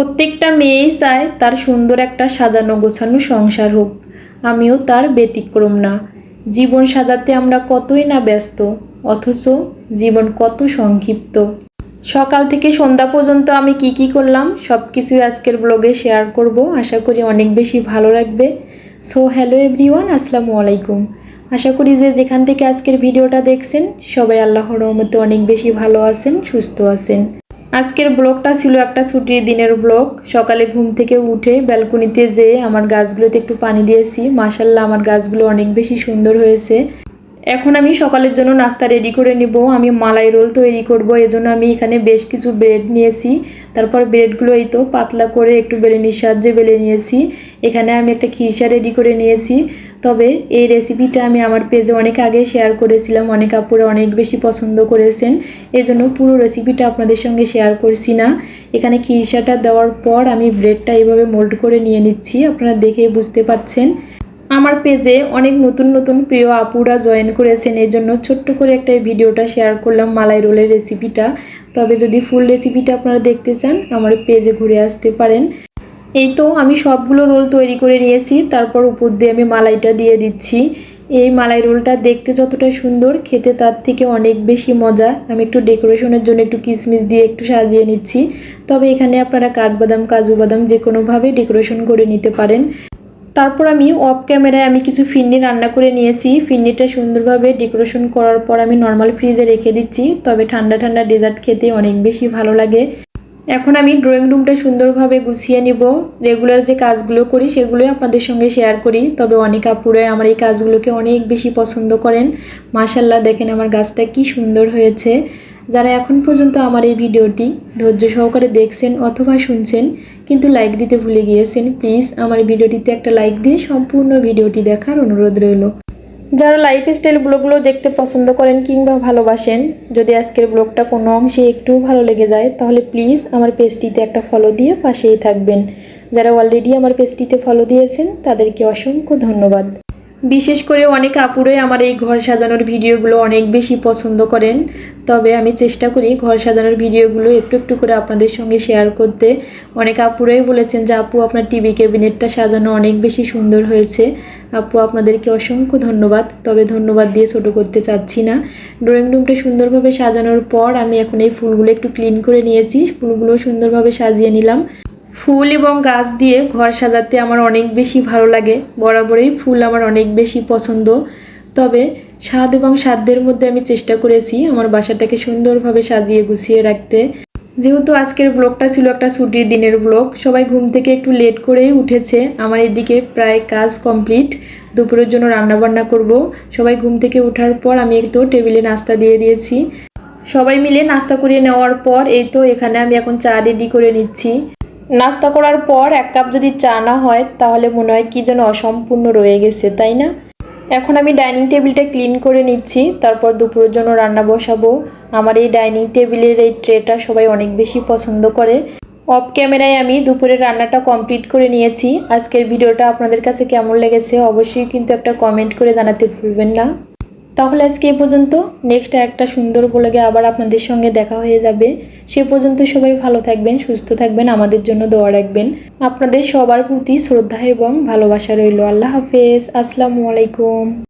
প্রত্যেকটা মেয়েই চায় তার সুন্দর একটা সাজানো গোছানো সংসার হোক। আমিও তার ব্যতিক্রম না। জীবন সাজাতে আমরা কতই না ব্যস্ত, অথচ জীবন কত সংক্ষিপ্ত। সকাল থেকে সন্ধ্যা পর্যন্ত আমি কি কি করলাম সব কিছুই আজকের ব্লগে শেয়ার করব। আশা করি অনেক বেশি ভালো লাগবে। সো, হ্যালো এভরিওয়ান, আসসালামু আলাইকুম। আশা করি যে যেখান থেকে আজকের ভিডিওটা দেখছেন, সবাই আল্লাহর রহমতে অনেক বেশি ভালো আছেন, সুস্থ আছেন। আজকের ব্লগটা ছিল একটা ছুটির দিনের ব্লগ। সকালে ঘুম থেকে উঠে ব্যালকনিতে যেয়ে আমার গাছগুলোতে একটু পানি দিয়েছি। মাসাল্লাহ আমার গাছগুলো অনেক বেশি সুন্দর হয়েছে। এখন আমি সকালের জন্য নাস্তা রেডি করে নিব। আমি মালাই রোল তৈরি করব, এজন্য আমি এখানে বেশ কিছু ব্রেড নিয়েছি। তারপর ব্রেডগুলো এই তো পাতলা করে একটু বেলেনির সাহায্যে বেলে নিয়েছি। এখানে আমি একটা খিরসা রেডি করে নিয়েছি। তবে এই রেসিপিটা আমি আমার পেজে অনেক আগে শেয়ার করেছিলাম। অনেক আপুরা অনেক বেশি পছন্দ করেছেন। এজন্য পুরো রেসিপিটা আপনাদের সঙ্গে শেয়ার করছি না। এখানে খিরসাটা দেওয়ার পর আমি ব্রেডটা এইভাবে মোল্ড করে নিয়ে নিচ্ছি। আপনারা দেখে বুঝতে পাচ্ছেন। আমার পেজে অনেক নতুন নতুন প্রিয় আপুরা জয়েন করেছেন। এর জন্য ছোট্ট করে একটা ভিডিওটা শেয়ার করলাম মালাই রোলের রেসিপিটা তবে যদি ফুল রেসিপিটা আপনারা দেখতে চান, আমার পেজে ঘুরে আসতে পারেন। এই তো আমি সবগুলো রোল তৈরি করে নিয়েছি, তারপর উপর দিয়ে আমি মালাইটা দিয়ে দিচ্ছি। এই মালাই রোলটা দেখতে যতটা সুন্দর, খেতে তার থেকে অনেক বেশি মজা। আমি একটু ডেকোরেশনের জন্য একটু কিশমিশ দিয়ে একটু সাজিয়ে নিচ্ছি। তবে এখানে আপনারা কাঠবাদাম, কাজু বাদাম যে কোনোভাবে ডেকোরেশন করে নিতে পারেন। তারপর আমি অফ ক্যামেরায় আমি কিছু ফিন্নি রান্না করে নিয়েছি। ফিন্নিটা সুন্দরভাবে ডেকোরেশন করার পর আমি নর্মাল ফ্রিজে রেখে দিচ্ছি, তবে ঠান্ডা ঠান্ডা ডেজার্ট খেতে অনেক বেশি ভালো লাগে। এখন আমি ড্রয়িং রুমটা সুন্দরভাবে গুছিয়ে নিব। রেগুলার যে কাজগুলো করি, সেগুলোই আপনাদের সঙ্গে শেয়ার করি। তবে অনেক আপুরাই আমার এই কাজগুলোকে অনেক বেশি পছন্দ করেন। মাশাল্লাহ দেখেন আমার গাছটা কি সুন্দর হয়েছে। যারা এখন পর্যন্ত আমার এই ভিডিওটি ধৈর্য সহকারে দেখছেন অথবা শুনছেন, কিন্তু লাইক দিতে ভুলে গিয়েছেন প্লিজ আমার ভিডিওটিতে একটা লাইক দিয়ে সম্পূর্ণ ভিডিওটি দেখার অনুরোধ রইল। যারা লাইফ স্টাইল ব্লগগুলো দেখতে পছন্দ করেন কিংবা ভালোবাসেন, যদি আজকের ব্লগটা কোনো অংশে একটু ভালো লেগে যায়, তাহলে প্লিজ আমার পেজটিতে একটা ফলো দিয়ে পাশেই থাকবেন। যারা অলরেডি আমার পেজটিতে ফলো দিয়েছেন, তাদেরকে অসংখ্য ধন্যবাদ। বিশেষ করে অনেক আপুরাই আমার এই ঘর সাজানোর ভিডিওগুলো অনেক বেশি পছন্দ করেন। তবে আমি চেষ্টা করি ঘর সাজানোর ভিডিওগুলো একটু একটু করে আপনাদের সঙ্গে শেয়ার করতে। অনেক আপুরাই বলেছেন যে, আপু, আপনার টিভি ক্যাবিনেটটা সাজানো অনেক বেশি সুন্দর হয়েছে। আপু, আপনাদেরকে অসংখ্য ধন্যবাদ। তবে ধন্যবাদ দিয়ে ছোটো করতে চাচ্ছি না। ড্রয়িং রুমটা সুন্দরভাবে সাজানোর পর আমি এখন এই ফুলগুলো একটু ক্লিন করে নিয়েছি। ফুলগুলো সুন্দরভাবে সাজিয়ে নিলাম। ফুল এবং গাছ দিয়ে ঘর সাজাতে আমার অনেক বেশি ভালো লাগে। বরাবরই ফুল আমার অনেক বেশি পছন্দ। তবে স্বাদ এবং সাধ্যের মধ্যে আমি চেষ্টা করেছি আমার বাসাটাকে সুন্দরভাবে সাজিয়ে গুছিয়ে রাখতে। যেহেতু আজকের ব্লগটা ছিল একটা ছুটির দিনের ব্লগ, সবাই ঘুম থেকে একটু লেট করেই উঠেছে। আমার এদিকে প্রায় কাজ কমপ্লিট, দুপুরের জন্য রান্নাবান্না করব। সবাই ঘুম থেকে ওঠার পর আমি একটু টেবিলে নাস্তা দিয়ে দিয়েছি। সবাই মিলে নাস্তা করিয়ে নেওয়ার পর এই তো এখানে আমি এখন চা রেডি করে নিচ্ছি। নাস্তা করার পর এক কাপ যদি চা না হয়, তাহলে মনে হয় কি যেন অসম্পূর্ণ রয়ে গেছে, তাই না? এখন আমি ডাইনিং টেবিলটা ক্লিন করে নিচ্ছি, তারপর দুপুরের জন্য রান্না বসাবো। আমার এই ডাইনিং টেবিলের এই ট্রেটা সবাই অনেক বেশি পছন্দ করে। অফ ক্যামেরায় আমি দুপুরের রান্নাটা কমপ্লিট করে নিয়েছি। আজকের ভিডিওটা আপনাদের কাছে কেমন লেগেছে অবশ্যই কিন্তু একটা কমেন্ট করে জানাতে ভুলবেন না। তাহলে আজকে এ পর্যন্ত। নেক্সট একটা সুন্দর বলে আবার আপনাদের সঙ্গে দেখা হয়ে যাবে। সে পর্যন্ত সবাই ভালো থাকবেন, সুস্থ থাকবেন, আমাদের জন্য দোয়া রাখবেন। আপনাদের সবার প্রতি শ্রদ্ধা এবং ভালোবাসা রইল। আল্লাহ হাফেজ। আসসালামু আলাইকুম।